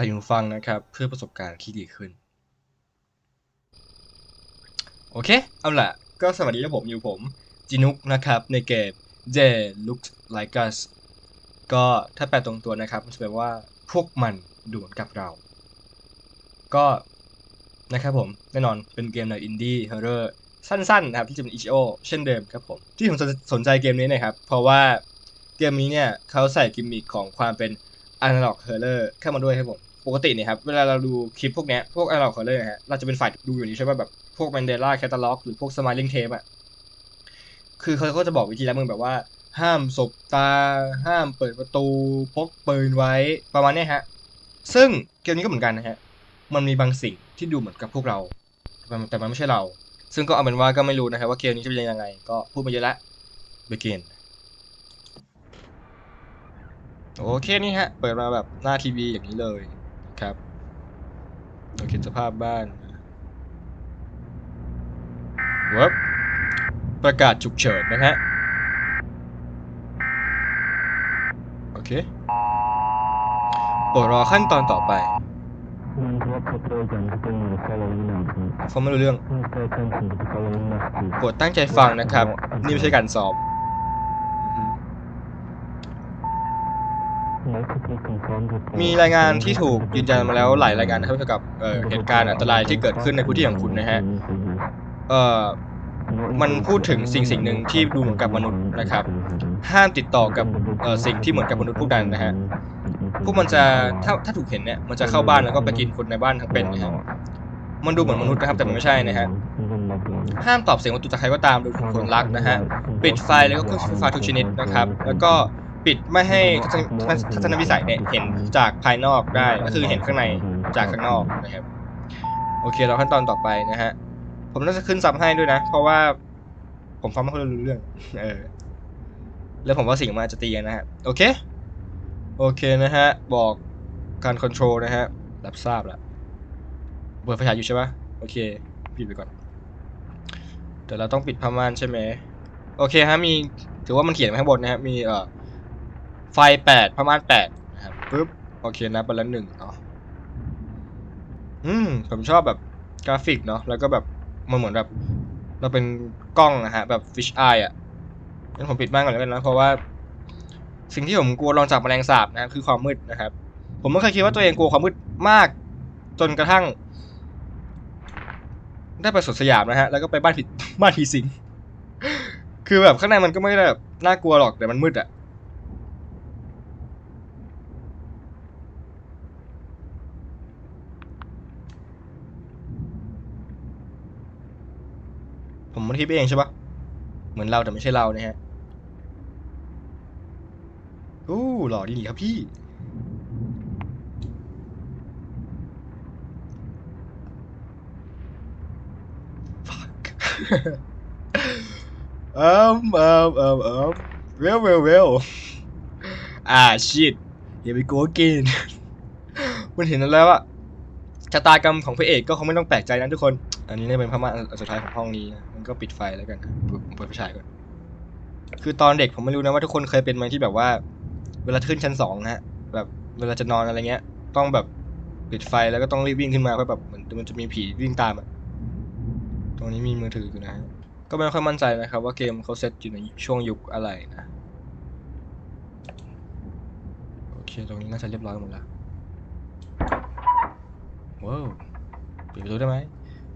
ส่หูฟังนะครับ เพื่อประสบการณ์ที่ดีขึ้น โอเค เอาล่ะ ก็สวัสดีครับผมอยู่ผมจินุกนะครับในเกม t h e Look Like Us ก็ถ้าแปลตรงตัวนะครับมันจะแปลว่าพวกมันดูเหมือนกับเรา ก็นะครับผม แน่นอนเป็นเกมในอินดี้ฮอร์เรอร์สั้นๆนะครับที่จะเป็น itch.io เช่นเดิมครับผม ที่ผมสนใจเกมนี้นะครับ เพราะว่าเกมนี้เนี่ยเขาใส่กิมมิคของความเป็น Analog Horror เข้ามาด้วยครับผม ปกติเนี่ยครับ เวลาเราดูคลิปพวกเนี้ย พวก Analog Horror นะฮะเราจะเป็นฝ่ายดูอยู่นี้ใช่ป่ะแบบพวก Mandela Catalog หรือพวก Smiling Tape อะ คือเขาก็จะบอกวิธีรับมือแบบว่า ห้ามสบตา ห้ามเปิดประตูพกปืนไว้ประมาณนี้ฮะ ซึ่งเกมนี้ก็เหมือนกันนะฮะ มันมีบางสิ่งที่ดูเหมือนกับพวกเรา แต่มันไม่ใช่เรา ซึ่งก็เอาเป็นว่าก็ไม่รู้นะครับว่าเกมนี้จะเป็นยังไง ก็พูดมาเยอะละ begin โอเคนี่ฮะ เปิดมาแบบหน้าทีวีอย่างนี้เลย ครับเราคิดสภาพบ้านเว็บประกาศฉุกเฉินนะฮะ โอเคโปรดรอขั้นตอนต่อไปฟังไม่รู้เรื่องโปรดตั้งใจฟังนะครับ นี่ไม่ใช่การซ้อมอือฮึ มีรายงานที่ถูกยืนยันมาแล้วหลายรายงานนะครับเกี่ยวกับเหตุการณ์อันตรายที่เกิดขึ้นในพื้นที่ของคุณนะฮะเอ่อมันพูดถึงสิ่งสิ่งหนึ่งที่ดูเหมือนกับมนุษย์นะครับ ห้ามติดต่อกับสิ่งที่เหมือนกับมนุษย์พวกนั้นนะฮะพวกมันจะถ้าถ้าถูกเห็นเนี่ยมันจะเข้าบ้านแล้วก็ไปกินคนในบ้านทั้งเป็นนะฮะมันดูเหมือนมนุษย์นะครับแต่มันไม่ใช่นะฮะห้ามตอบเสียงประตูจากใครก็ตามโดยถูกคนรักนะฮะปิดไฟแล้วก็เครื่องใช้ไฟฟ้าทุกชนิดนะครับ แล้วก็ ปิดไม่ให้ทัศนวิสัยเนี่ยเห็นจากภายนอกได้ก็คือเห็นข้างในจากข้างนอกนะครับ โอเคเราขั้นตอนต่อไปนะฮะ ผมน่าจะขึ้นซับให้ด้วยนะ เพราะว่าผมฟังไม่ค่อยรู้เรื่อง เออ แล้วผมว่าสิ่งมันจะตีกันนะฮะ โอเค โอเคนะฮะ บอกการคอนโทรลนะฮะ รับทราบแล้วเปิดไฟฉายอยู่ใช่ปะโอเค ปิดไปก่อน แต่เราต้องปิดผ้าม่านใช่ไหม โอเคฮะ มี ถือว่ามันเขียนไว้ข้างบนนะฮะ มีเอ่อ ไฟแปดผ้าม่านแปดนะครับปึ๊บโอเคนะไปละหนึ่งเนาะอืมผมชอบแบบกราฟิกเนาะแล้วก็แบบมันเหมือนแบบ เราเป็นกล้องนะฮะแบบฟิชไออะงั้นผมปิดม่านก่อนแล้วกันนะเพราะว่า สิ่งที่ผมกลัวลองจากแมลงสาบนะคือความมืดนะครับ ผมไม่เคยคิดว่าตัวเองกลัวความมืดมาก จนกระทั่ง ได้ไปสวนสยามนะฮะแล้วก็ไปบ้านผีบ้านผีสิงคือแบบข้างในมันก็ไม่ได้แบบน่ากลัวหรอกแต่มันมืดอะ มันคิดไปเองใช่ปะเหมือนเราแต่ไม่ใช่เรานะฮะโอ้หล่อดีครับพี่ fuck เอิมเอิมเอิมเอิม well well well อ่า shit อย่าไปโกกิน มันเห็นแล้วอะ ชะตากรรมของพระเอกก็คงไม่ต้องแปลกใจนะทุกคน อันนี้เนี่ยเป็นพม่านอันสุดท้ายของห้องนี้นะมันก็ปิดไฟแล้วกันผมเปิดไฟฉายก่อน คือตอนเด็กผมไม่รู้นะว่าทุกคนเคยเป็นไหมที่แบบว่า เวลาขึ้นชั้นสองนะฮะแบบเวลาจะนอนอะไรเงี้ย ต้องแบบปิดไฟแล้วก็ต้องรีบวิ่งขึ้นมาเพราะแบบมันมันจะมีผีวิ่งตามอะตรงนี้มีมือถืออยู่นะฮะก็ไม่ค่อยมั่นใจนะครับว่าเกมเขาเซตอยู่ในช่วงยุคอะไรนะ โอเค ตรงนี้น่าจะเรียบร้อยหมดแล้ว ว้าวปิดประตูได้ไหม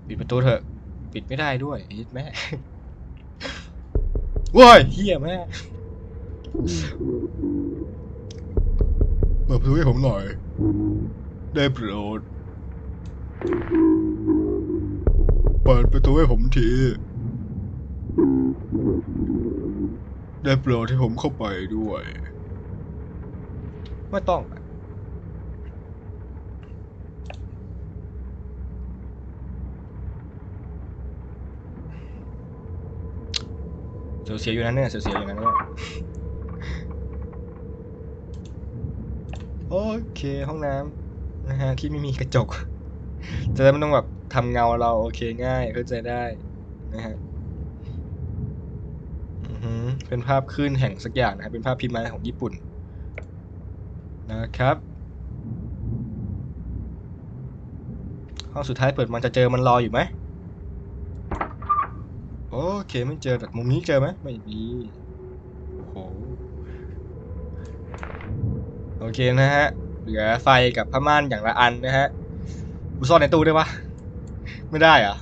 ปิดประตูเถอะ ปิดไม่ได้ด้วยไอ้แม่ว้ายเฮียแม่เปิดประตูให้ผมหน่อย ได้โปรดเปิดประตูให้ผมที ได้โปรดให้ผมเข้าไปด้วย ไม่ต้อง เสียวเสียอยู่นั้นเนี่ยเสียวเสียอยู่นั้นเนี่ยโอเคห้องน้ำนะฮะที่ไม่มีกระจก จะได้ไม่ต้องแบบทำเงาเราโอเคง่ายเข้าใจได้นะฮะอือหือเป็นภาพคลื่นแห่งสักอย่างนะครับเป็นภาพพิมพ์มาของญี่ปุ่น นะครับ ห้องสุดท้ายเปิดมันจะเจอมันรออยู่ไหม โอเคไม่เจอแต่มุมนี้เจอไหมไม่มีโอ้โหโอเคนะฮะ เหลือไฟกับผ้าม่านอย่างละอันนะฮะกูซ่อนในตู้ได้ปะไม่ได้อะ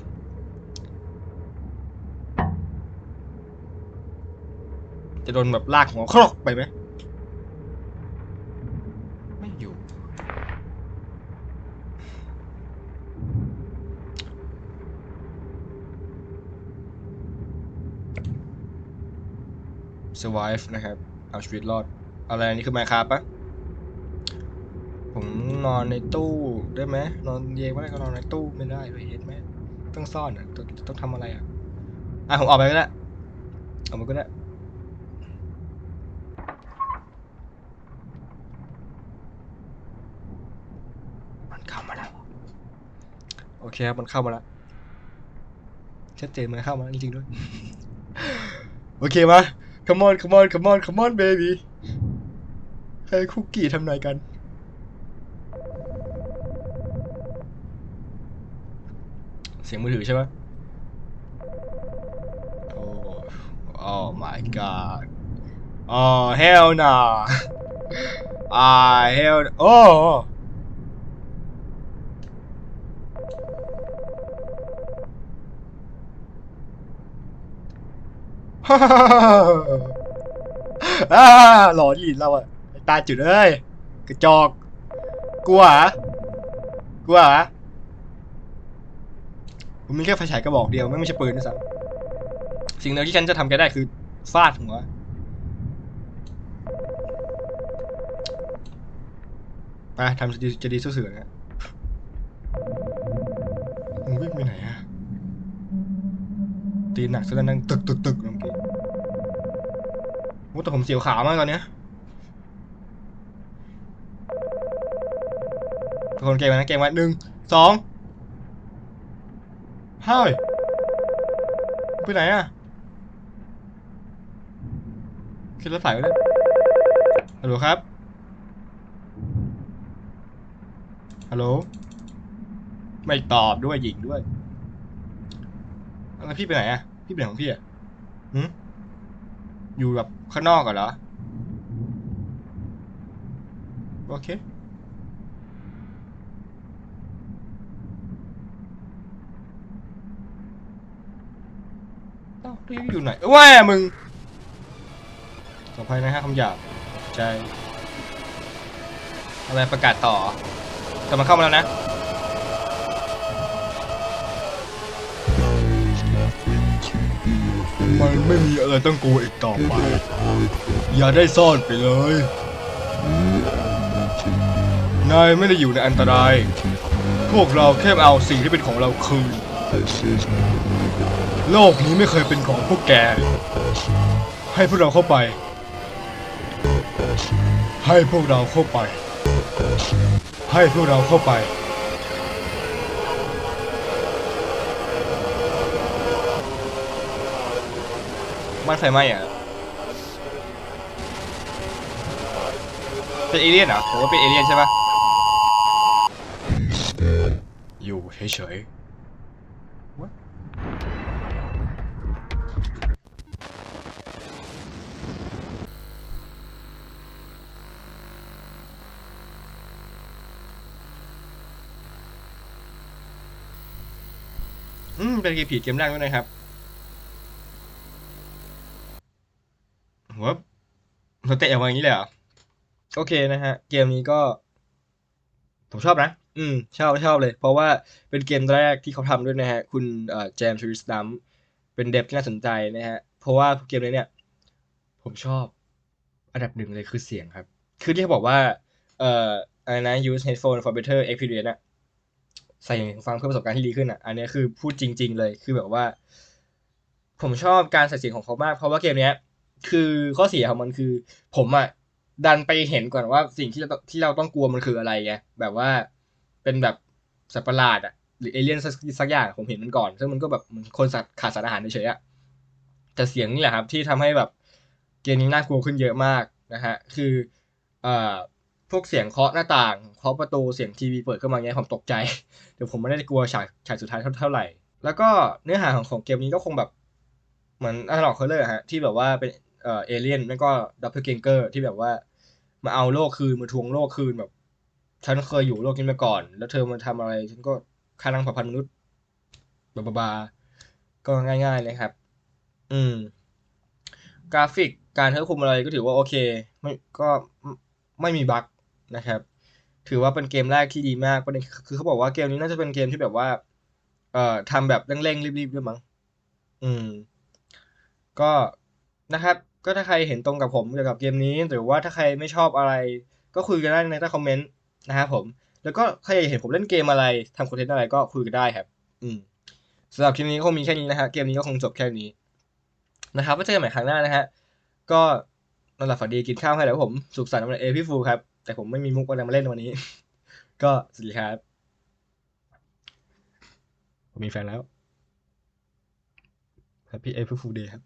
จะโดนแบบลากหัวครอกไปไหมอยู่ survive นะครับ เอาชีวิตรอด อะไรอันนี้คือไมครับปะผมนอนในตู้ได้ไหมนอนเยงไม่ได้ก็นอนในตู้ไม่ได้เลยเห็นไหมต้องซ่อนอะต้องต้องทำอะไรอะอะผมออกไปก็ได้ออกมาก็ได้มันเข้ามาแล้วโอเคครับมันเข้ามาแล้วชัดเจนมันเข้ามาจริงๆด้วย โอเคมา come on come on come on come on baby ให้คุกกี้ทำนายกัน เสียงมือถือใช่ไหมโอ้ oh my god oh hell no ah hell oh ฮ่าฮ่าหลอนหลินเราอะตาจุดเอ้ยกระจอกกลัวเหรอกลัวเหรอผมมีแค่ไฟฉายกระบอกเดียว ไม่ไม่ใช่ปืนนะสัสิ่งเดียวที่ฉันจะทำแกได้คือฟาดหัวไปทำจะดีจะดีสู้เสือนะมึงวิ่งไปไหนอะ ตีนหนักซะแล้วนั่งตึกตึกตึกเมื่อกี้โอ้แต่ผมเสียวขามากตอนเนี้ยทุกคนเกมไว้นะเกมไว้หนึ่งสองเฮ้ยไปไหนอะขึ้นรถไฟไปเลยฮัลโหลครับฮัลโหลไม่ตอบด้วยหญิงด้วย แล้วพี่ไปไหนอะ พี่ไปไหนของพี่อะหืมอยู่แบบข้างนอกกันเหรอ โอเคเอ้าพี่อยู่ไหนเอ้ยว่ามึงขออภัยนะฮะคำหยาบใจ อะไรประกาศต่อ แต่มันเข้ามาแล้วนะ มันไม่มีอะไรต้องกลัวอีกต่อไป อย่าได้ซ่อนไปเลย นายไม่ได้อยู่ในอันตราย พวกเราแค่เอาสิ่งที่เป็นของเราคืน โลกนี้ไม่เคยเป็นของพวกแก ให้พวกเราเข้าไป ให้พวกเราเข้าไป ให้พวกเราเข้าไป บ้านไฟไหม้อะเป็นเอเลี่ยนเหรอผมว่าเป็นเอเลี่ยนใช่ปะอยู่เฉยๆอืมเป็นกมผีเกมแรกด้วยนะครับ หัว เราเตะออกมาอย่างนี้เลยเหรอโอเคนะฮะ เกมนี้ก็ ผมชอบนะ อืม ชอบชอบเลย เพราะว่าเป็นเกมแรกที่เขาทำด้วยนะฮะ คุณเอ่อเจมส์ทริสตัมเป็นเดฟที่น่าสนใจนะฮะ เพราะว่าเกมนี้เนี่ย ผมชอบอันดับหนึ่งเลยคือเสียงครับ คือที่เขาบอกว่า เอ่ออะไรนะ use headphone for better experience อะใส่ฟังเพื่อประสบการณ์ที่ดีขึ้นอะอันนี้คือพูดจริง ๆ เลย คือแบบว่า ผมชอบการใส่เสียงของเขามาก เพราะว่าเกมเนี้ย คือข้อเสียของมันคือ ผมอะดันไปเห็นก่อนว่าสิ่งที่เราต้องที่เราต้องกลัวมันคืออะไรไงแบบว่าเป็นแบบสัตว์ประหลาดอะหรือเอเลี่ยนสักสักอย่างผมเห็นมันก่อน ซึ่งมันก็แบบคนสัตว์ขาดสารอาหารเฉยๆอะแต่เสียงนี่แหละครับ ที่ทำให้แบบเกมนี้น่ากลัวขึ้นเยอะมากนะฮะคือเอ่อพวกเสียงเคาะหน้าต่างเคาะประตูเสียงทีวีเปิดขึ้นมาเงี้ยผมตกใจเดี๋ยวผมไม่ได้กลัวฉากฉากสุดท้ายเท่าเท่าไหร่ แล้วก็เนื้อหาของของเกมนี้ก็คงแบบเหมือนอัลลอกเคอร์เลอร์ฮะที่แบบว่าเป็น เอ่อเอเลี่ยนไม่ก็ดับเบิลเกงเกอร์ที่แบบว่า มาเอาโลกคืนมาทวงโลกคืนแบบ ฉันเคยอยู่โลกนี้มาก่อน แล้วเธอมาทำอะไร ฉันก็ฆ่าล้างเผ่าพันธุ์มนุษย์บาบาบาก็ง่าย ๆเลยครับ อืม กราฟิกการควบคุมอะไรก็ถือว่าโอเค ไม่ก็ไม่ไม่มีบั๊กนะครับ ถือว่าเป็นเกมแรกที่ดีมากประเด็นคือเขาบอกว่าเกมนี้น่าจะเป็นเกมที่แบบว่า เอ่อทำแบบเร่งๆรีบๆด้วยมั้งอืม ก็นะครับ ก็ถ้าใครเห็นตรงกับผมเกี่ยวกับเกมนี้ หรือว่าถ้าใครไม่ชอบอะไร ก็คุยกันได้ในใต้คอมเมนต์นะครับผม แล้วก็ใครอยากเห็นผมเล่นเกมอะไรทำคอนเทนต์อะไรก็คุยกันได้ครับ อืมสำหรับคลิปนี้ก็คงมีแค่นี้นะฮะเกมนี้ก็คงจบแค่นี้นะครับไว้เจอกันใหม่ครั้งหน้านะฮะก็นอนหลับฝันดีกินข้าวให้แล้วผมสุขสันต์วันเอพี่ฟูครับแต่ผมไม่มีมุกอะไรมาเล่นวันนี้ ก็สวัสดีครับผมมีแฟนแล้ว Happy April Fool Day ครับ